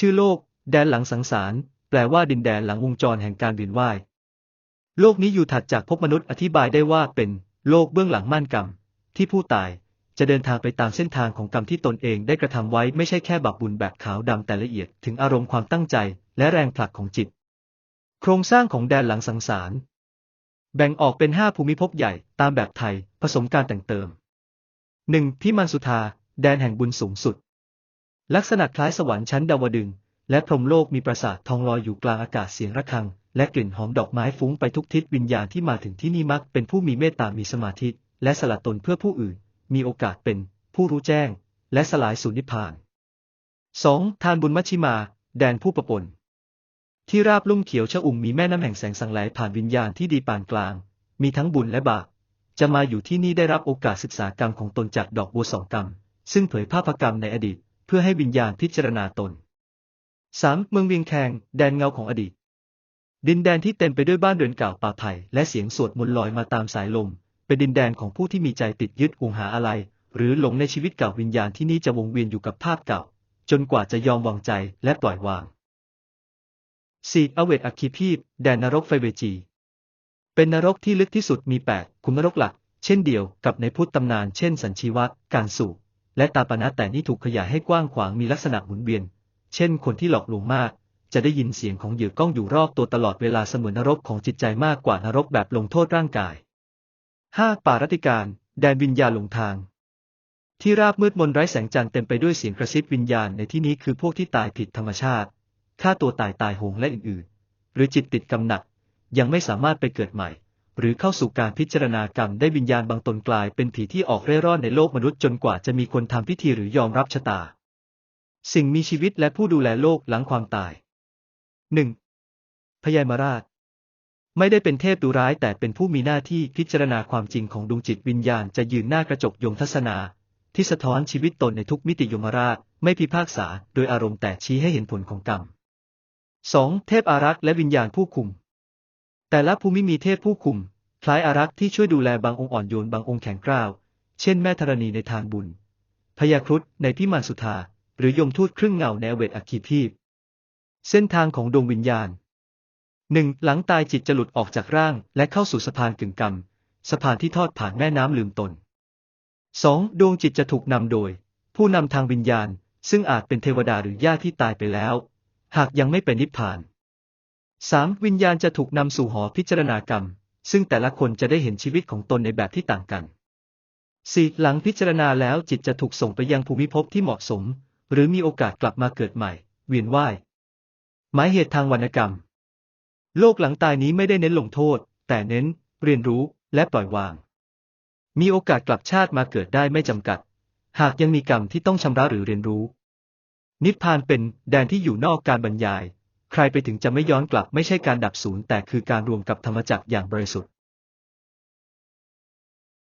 ชื่อโลก แดนหลังสังสาร แปลว่าดินแดนหลังวงจรแห่งการเวียนว่าย โลกนี้อยู่ถัดจากภพมนุษย์อธิบายได้ว่าเป็นโลกเบื้องหลังม่านกรรม ที่ผู้ตายจะเดินทางไปตามเส้นทางของกรรมที่ตนเองได้กระทำไว้ไม่ใช่แค่บาปบุญแบบขาวดำแต่ละเอียดถึงอารมณ์ความตั้งใจและแรงผลักของจิต โครงสร้างของแดนหลังสังสาร แบ่งออกเป็นห้าภูมิภพใหญ่ตามแบบไทย ผสมการแต่งเติม 1. พิมันสุธา แดนแห่งบุญสูงสุด ลักษณะคล้ายสวรรค์ชั้นดาวดึง และพรหมโลกมีปราสาททองลอยอยู่กลางอากาศเสียงระฆัง และกลิ่นหอมดอกไม้ฟุ้งไปทุกทิศวิญญาณที่มาถึงที่นี่มักเป็นผู้มีเมตตามีสมาธิ และสละตนเพื่อผู้อื่น มีโอกาสเป็น ผู้รู้แจ้ง และสลายสู่นิพพาน 2. ทานบุญมัชชิมา แดนผู้ประปนที่ราบลุ่มเขียวชะอุ่มมีแม่น้ำแห่งแสงสังไหลผ่านวิญญาณที่ดีปานกลาง มีทั้งบุญและบาปจะมาอยู่ที่นี่ได้รับโอกาสศึกษากรรมของตนจากดอกบัวสองกรรม ซึ่งเผยภาพกรรมในอดีต เพื่อให้วิญญาณพิจารณาตน 3. เมืองเวียงแคง แดนเงาของอดีต ดินแดนที่เต็มไปด้วยบ้านเรือนเก่าป่าไผ่และเสียงสวดมนต์ลอยมาตามสายลม เป็นดินแดนของผู้ที่มีใจติดยึดหวงหาอะไร หรือหลงในชีวิตเก่าวิญญาณที่นี่จะวงเวียนอยู่กับภาพเก่า จนกว่าจะยอมวางใจและปล่อยวาง 4. อเวตอัคคีพีพแดนนรกไฟเวจี เป็นนรกที่ลึกที่สุดมีแปดคุมนรกหลัก เช่นเดียวกับในพุทธตำนานเช่นสัญชีวะการสูบ และตาปนะแต่นี่ถูกขยายให้กว้างขวางมีลักษณะหมุนเวียน เช่นคนที่หลอกลวงมาก จะได้ยินเสียงของเหยื่อก้องอยู่รอบตัวตลอดเวลาเสมือนนรกของจิตใจมากกว่านรกแบบลงโทษร่างกาย 5. ป่ารติการ แดนวิญญาณหลงทาง ที่ราบมืดมนไร้แสงจันทร์เต็มไปด้วยเสียงกระซิบวิญญาณในที่นี้คือพวกที่ตายผิดธรรมชาติฆ่าตัวตายตายโหงและอื่นๆ หรือจิตติดกำหนักยังไม่สามารถไปเกิดใหม่ หรือเข้าสู่การพิจารณากรรมได้วิญญาณบางตนกลายเป็นผีที่ออกเร่ร่อนในโลกมนุษย์จนกว่าจะมีคนทำพิธีหรือยอมรับชะตา สิ่งมีชีวิตและผู้ดูแลโลกหลังความตาย 1. พญามราช ไม่ได้เป็นเทพดุร้ายแต่เป็นผู้มีหน้าที่พิจารณาความจริงของดวงจิตวิญญาณจะยืนหน้ากระจกยมทัศนา ที่สะท้อนชีวิตตนในทุกมิติยมราช ไม่พิพากษา โดยอารมณ์แต่ชี้ให้เห็นผลของกรรม 2. เทพอารักษ์และวิญญาณผู้คุม แต่ละภูมิมีเทพผู้คุม คล้ายอารักษ์ที่ช่วยดูแลบางองค์อ่อนโยนบางองค์แข็งกร้าว เช่นแม่ธรณีในทางบุญ พยาครุฑในพิมานสุธา หรือยมทูตครึ่งเงาในอเวตอัคคีพีพเส้นทางของดวงวิญญาณ 1. หลังตายจิตจะหลุดออกจากร่างและเข้าสู่สะพานกึ่งกรรมสะพานที่ทอดผ่านแม่น้ำลืมตน 2. ดวงจิตจะถูกนำโดย ผู้นำทางวิญญาณ ซึ่งอาจเป็นเทวดาหรือญาติที่ตายไปแล้ว หากยังไม่เป็นนิพพาน 3. วิญญาณจะถูกนำสู่หอพิจารณากรรม ซึ่งแต่ละคนจะได้เห็นชีวิตของตนในแบบที่ต่างกัน 4. หลังพิจารณาแล้วจิตจะถูกส่งไปยังภูมิภพที่เหมาะสม หรือมีโอกาสกลับมาเกิดใหม่ เวียนว่ายหมายเหตุทางวรรณกรรม โลกหลังตายนี้ไม่ได้เน้นลงโทษ แต่เน้น เรียนรู้และปล่อยวาง มีโอกาสกลับชาติมาเกิดได้ไม่จำกัด หากยังมีกรรมที่ต้องชำระหรือเรียนรู้ นิพพานเป็นแดนที่อยู่นอกการบรรยาย ใครไปถึงจะไม่ย้อนกลับไม่ใช่การดับศูนย์แต่คือการรวมกับธรรมจักรอย่างบริสุทธิ์